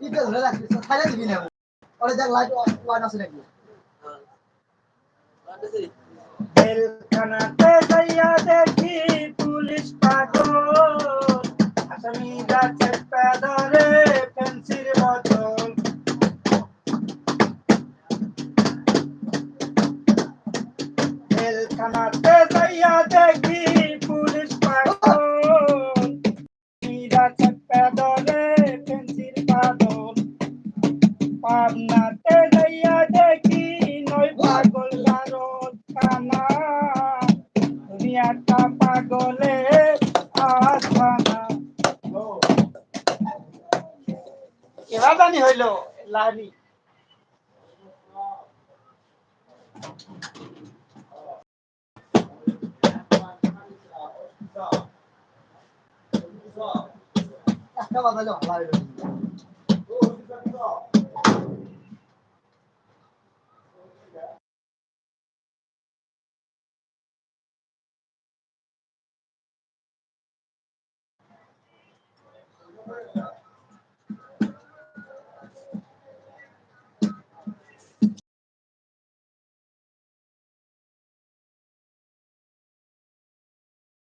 কিতে ধরে রাখবে খাইলে দিবি না ওরে দেখ লাইট ওয়ান আছে দেখি পুলিশ পাগল আসামিরা চেপে পুলিশ পাগল। চেপে ধরে পেন্সিল পাগল। পাবনাতে যাইয়া দেখি নয় পাগল ভারত খানা দুনিয়াটা পাগলে আস্তানা এবার জানি হইল, লাহানি। 跟我打仗来了！哦，你在哪？